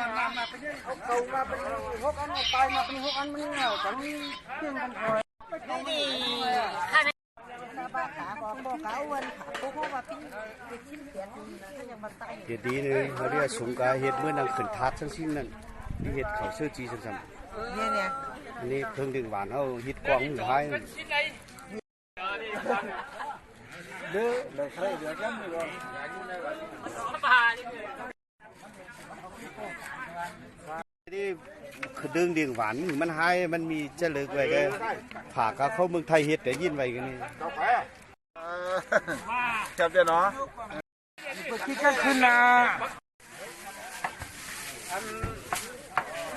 กันตายมาเป็นหกอันมันเหงากันเพื่อนกันคอยนี่ข้าในบ้าขาก็บอกเขาวันโค้งว่าพี่ไปชิ้นเสียดีก็ยังมาตายเฮ็ดดีเลยเขาเรียกสงกาเฮ็ดเมื่อนางขึ้นทัดทั้งสิ้นนั่นนี่เฮ็ดเขาเสื้อจีซ้ำเนี่ยเนี่ยอันนี้เครื่องดื่มหวานเฮาฮ็ดกวางหายเด้อเลยใครเดือดร้อนนี่บ่นี่ คือดึงดิ่งหวานมันหายมันมีเจริญไว้ก็ผากเข้าเมืองไทยเฮ็ดแต่ยินไว้กันนี่จับเดี๋ยวเนาะคิดกันขึ้นนะ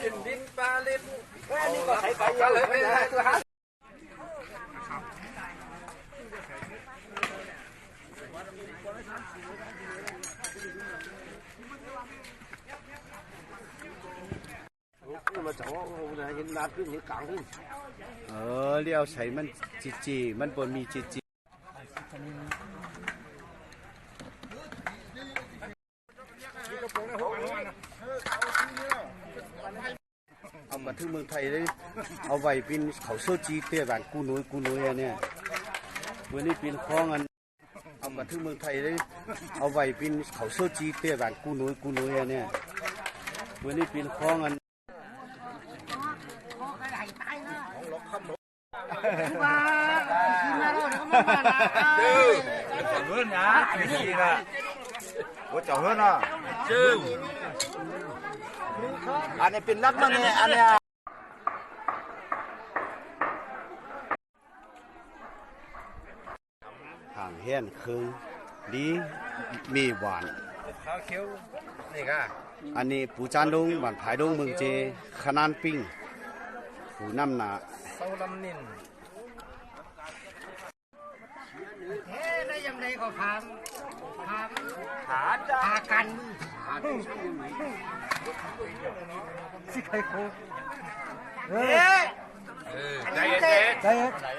กินดินปลาเล็ดนี่ก็ใช้ไปเยอะเลยไม่ได้ตัวฮะ mà chỗ này hiện đạt cái những cảng ขึ้นเออเลี้ยวใส่มันจีจีมันบ่มีจีจีเอามาถึงเมืองไทยเลยเอาไว้เป็นเขาโซจีเตี้ยบานกูนุยกูนุยอันเนี่ยวันนี้เป็นคลองอันเอามาถึงเมืองไทยเลยเอาไว้เป็นเขาโซจีเตี้ยบานกูนุยกูนุยอันเนี่ยวันนี้เป็นคลองอัน hơn nhá cái gì nè có chảo hơn à chứ anh này pin lắm mà nè anh này ห่างแห้นเคืองดีมีหวาน khá khiếu này cả อันนี้ปูจานดงหวานผายดงเมืองเจขนานปิ้งปูน้ำหนา sau năm nghìn เฮ้ได้ยังไง ก็ถามถาม thả ra หากันสิใครโคเฮ้ยใจเย็นใจเย็น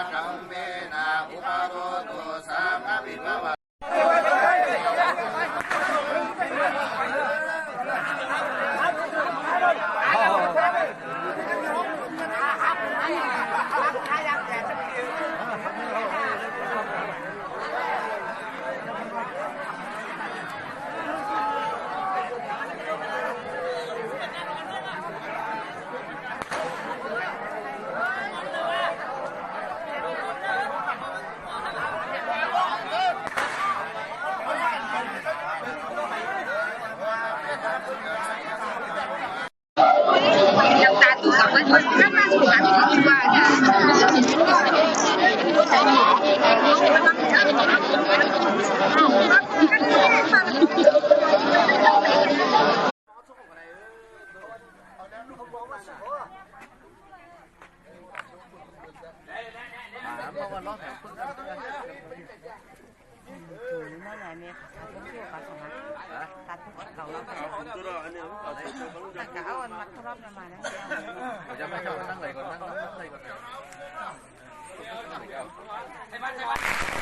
ไอ้บ้านไอ้บ้าน